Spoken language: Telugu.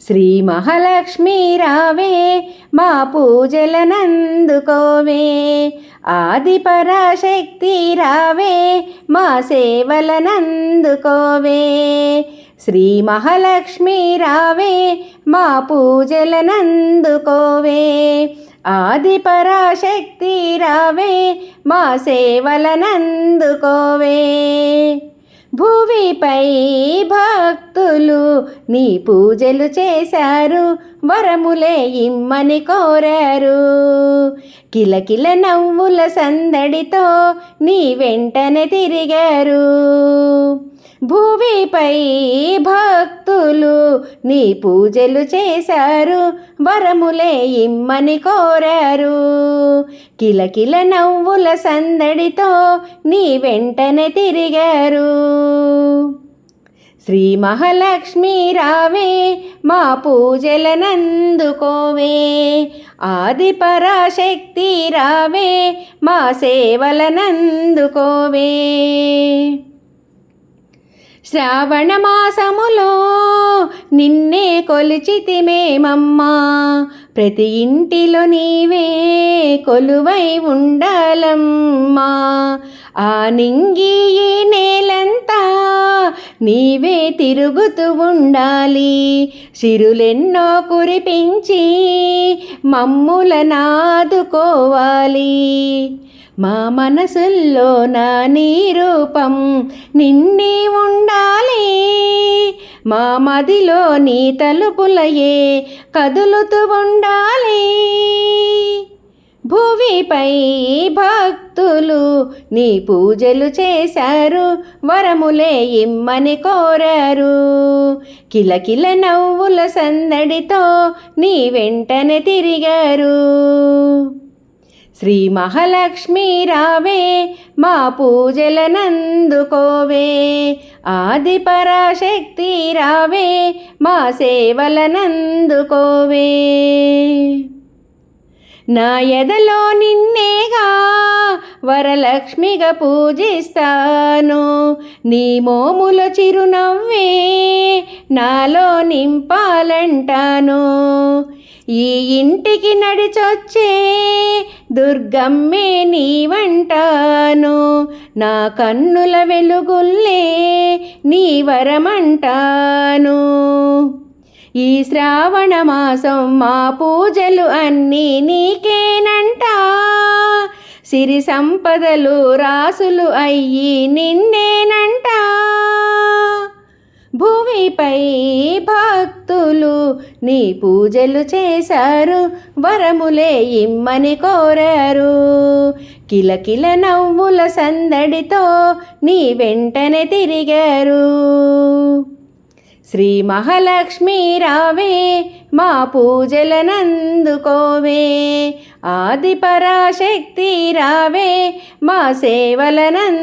శ్రీ మహాలక్ష్మి రావే మా పూజలనందుకోవే ఆది పరాశక్తి రావే మా సేవలనందుకోవే శ్రీ మహాలక్ష్మి రావే మా పూజలనందుకోవే ఆది పరాశక్తి రావే మా సేవలనందుకోవే భక్తులు నీ పూజలు చేశారు. వరములే ఇమ్మని కోరారు. కిలకిల నవ్వుల సందడితో నీ వెంటనే తిరిగారు. భూమిపై భక్తులు నీ పూజలు చేశారు. వరములే ఇమ్మని కోరారు. కిలకిల నవ్వుల సందడితో నీ వెంటనే తిరిగారు. శ్రీ మహాలక్ష్మి రావే మా పూజలనందుకోవే ఆది పరాశక్తి రావే మా సేవలనందుకోవే శ్రావణ మాసములో నిన్నే కొలిచితిమేమమ్మా ప్రతి ఇంటిలో నీవే కొలువై ఉండాలమ్మా. ఆ నింగియే నీవే తిరుగుతూ ఉండాలి. సిరులెన్నో కురిపించి మమ్ముల నాదుకోవాలి మా మనసుల్లో నా నీ రూపం నిండి ఉండాలి. మా మదిలో నీ తలుపులయే కదులుతూ ఉండాలి. భూమిపై భక్తులు నీ పూజలు చేశారు వరములే ఇమ్మని కోరారు. కిలకిల నవ్వుల సందడితో నీ వెంటనే తిరిగారు. శ్రీ మహాలక్ష్మి రావే మా పూజలనందుకోవే ఆది పరాశక్తి రావే మా సేవలనందుకోవే నా ఎదలో నిన్నేగా వరలక్ష్మిగా పూజిస్తాను. నీ మోముల చిరునవ్వే నాలో నింపాలంటాను. ఈ ఇంటికి నడిచొచ్చే దుర్గమ్మే నీవంటాను. నా కన్నుల వెలుగుల్లే నీ వరమంటాను. ఈ శ్రావణ మాసం మా పూజలు అన్నీ నీకేనంట. సిరి సంపదలు రాసులు అయ్యి నిన్నేనంట. భూమిపై భక్తులు నీ పూజలు చేశారు వరములే ఇమ్మని కోరారు. కిలకిల నవ్వుల సందడితో నీ వెంటనే తిరిగారు. శ్రీ మహాలక్ష్మి రావే మా పూజలనందుకోవే. ఆది పరాశక్తి రావే మా సేవలనందుకోవే.